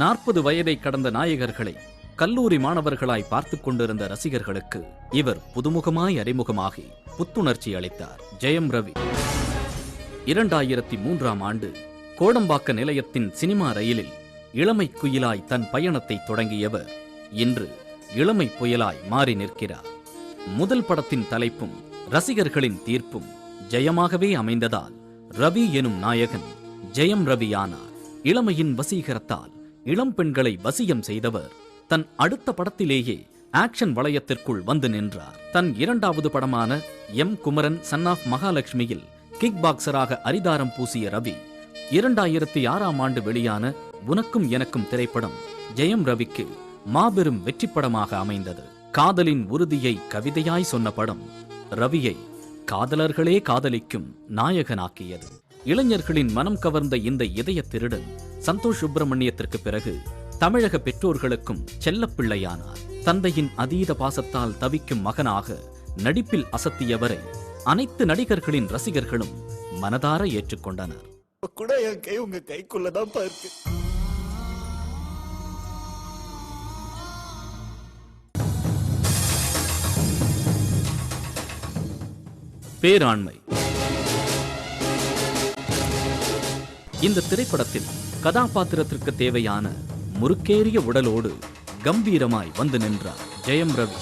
நாற்பது வயதை கடந்த நாயகர்களை கல்லூரி மாணவர்களாய் பார்த்து கொண்டிருந்த ரசிகர்களுக்கு இவர் புதுமுகமாய் அறிமுகமாகி புத்துணர்ச்சி அளித்தார். ஜெயம் ரவி. இரண்டாயிரத்தி மூன்றாம் ஆண்டு கோடம்பாக்க நிலையத்தின் சினிமா ரயிலில் இளமை குயிலாய் தன் பயணத்தை தொடங்கியவர் இன்று இளமை புயலாய் மாறி நிற்கிறார். முதல் படத்தின் தலைப்பும் ரசிகர்களின் தீர்ப்பும் ஜெயமாகவே அமைந்ததால் ரவி எனும் நாயகன் ஜெயம் ரவி இளமையின் வசீகரத்தால் இளம் பெண்களை வசியம் செய்தவர். தன் அடுத்த படத்திலேயே ஆக்ஷன் வளையத்திற்குள் வந்து நின்றார். தன் இரண்டாவது படமான எம். குமரன் சன் ஆஃப் மகாலட்சுமியில் கிக் பாக்ஸராக அரிதாரம் பூசிய ரவி இரண்டாயிரத்தி ஆறாம் ஆண்டு வெளியான உனக்கும் எனக்கும் திரைப்படம் ஜெயம் ரவிக்கு மாபெரும் வெற்றிப்படமாக அமைந்தது. காதலின் உறுதியை கவிதையாய் சொன்ன படம் ரவியை காதலர்களே காதலிக்கும் நாயகனாக்கியது. இளைஞர்களின் மனம் கவர்ந்த இந்த இதய திருடன் சந்தோஷ் சுப்பிரமணியத்திற்கு பிறகு தமிழக பெற்றோர்களுக்கும் செல்லப்பிள்ளையானார். தந்தையின் அதீத பாசத்தால் தவிக்கும் மகனாக நடிப்பில் அசத்தியவரை அனைத்து நடிகர்களின் ரசிகர்களும் மனதார ஏற்றுக்கொண்டனர். கூட என் கை உங்க கைக்குள்ளதான்ப்பா இருக்கு. பேராண்மை. இந்த திரைப்படத்தில் கதாபாத்திரத்திற்கு தேவையான முறுக்கேறிய உடலோடு கம்பீரமாய் வந்து நின்றார் ஜெயம் ரவி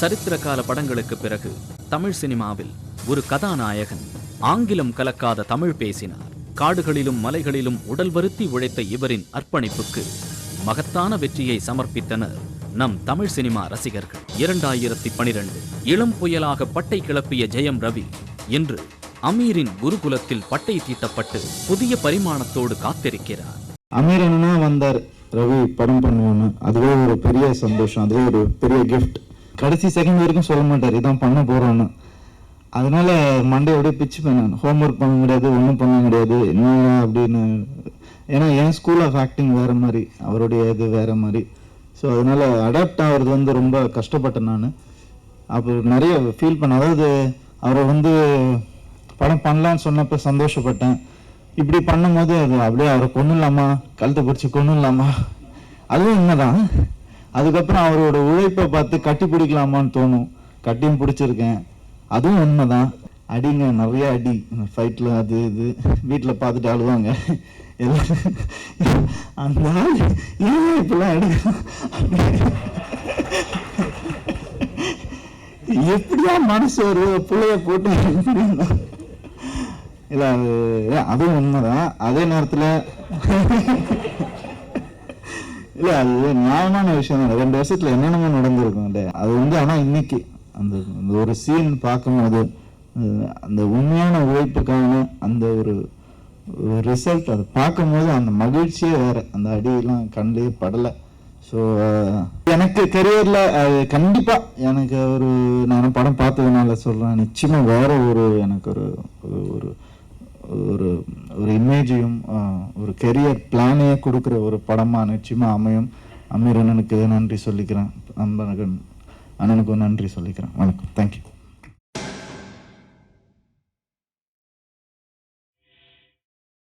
சரித்திர கால படங்களுக்கு பிறகு தமிழ் சினிமாவில் ஒரு கதாநாயகன் ஆங்கிலம் கலக்காத தமிழ் பேசினார். காடுகளிலும் மலைகளிலும் உடல் வருத்தி உழைத்த இவரின் அர்ப்பணிப்புக்கு மகத்தான வெற்றியை சமர்ப்பித்தனர் நம் தமிழ் சினிமா ரசிகர்கள். இரண்டாயிரத்தி பனிரெண்டு இளம் புயலாக பட்டை கிளப்பிய ஜெயம் ரவி இன்று அமீரின் குருகுலத்தில் பட்டை தீட்டப்பட்டு புதிய பரிமாணத்தோடு காத்திருக்கிறார். அமீர் வந்தார். ரவி படம் பண்ணுவோன்னு அதுவே ஒரு பெரிய சந்தோஷம். அதுவே ஒரு பெரிய கிஃப்ட் கடைசி செகண்ட் வரைக்கும் சொல்ல மாட்டார். இதான் பண்ண போறோன்னு. அதனால மண்டையோட பிச்சு பண்ணேன் ஹோம்ஒர்க் பண்ண முடியாது ஒன்றும் பண்ண முடியாது. என்ன அப்படின்னு. ஏன்னா என் ஸ்கூல் ஆஃப் ஆக்டிங் வேற மாதிரி. அவருடைய இது வேற மாதிரி. ஸோ அதனால அடாப்ட் ஆகிறது வந்து ரொம்ப கஷ்டப்பட்டேன் நான். அப்போ நிறைய ஃபீல் பண்ண அதாவது அவரை வந்து படம் பண்ணலான்னு சொன்னப்ப சந்தோஷப்பட்டேன். இப்படி பண்ணும்போது அது அப்படியே அவரை கொண்டுலாமா கழுத்தை பிடிச்சி கொண்டுலாமா அதுவும் என்னதான் அதுக்கப்புறம் அவரோட உழைப்பை பார்த்து கட்டி பிடிக்கலாமான்னு தோணும். கட்டியும் பிடிச்சிருக்கேன். அதுவும் உண்மைதான். அடிங்க நிறைய அடி. ஃபைட்டில் அது இது. வீட்டில் பார்த்துட்டு அழுவாங்க. எல்லாம் அந்த ஆள் ஏன் இப்பெல்லாம் எடுக்கலாம் எப்படியா மனசு ஒரு பிள்ளைய போட்டு இல்ல அது அதுவும் உண்மைதான். அதே நேரத்துல இல்ல அது நியாயமான விஷயம் தான். ரெண்டு வருஷத்துல என்னென்னமோ நடந்திருக்கும். அது வந்து ஆனா இன்னைக்கு அந்த அந்த ஒரு சீன் பார்க்கும்போது அந்த உண்மையான உழைப்புக்கான அந்த ஒரு ரிசல்ட் அதை பார்க்கும்போது அந்த மகிழ்ச்சியே வேற. அந்த அடியெல்லாம் கண்ணிலே படலை. ஸோ எனக்கு கரியரில் கண்டிப்பாக எனக்கு ஒரு நான் படம் பார்த்ததுனால சொல்கிறேன் நிச்சயமாக வேற ஒரு எனக்கு ஒரு ஒரு ஒரு ஒரு இமேஜையும் ஒரு கெரியர் பிளானையே கொடுக்குற ஒரு படமாக நிச்சயமாக அமையும். அமீர் அண்ணனுக்கு நன்றி சொல்லிக்கிறேன். அன்பனகன் அண்ணனுக்கும் நன்றி சொல்லிக்கிறேன். வணக்கம். தேங்க்யூ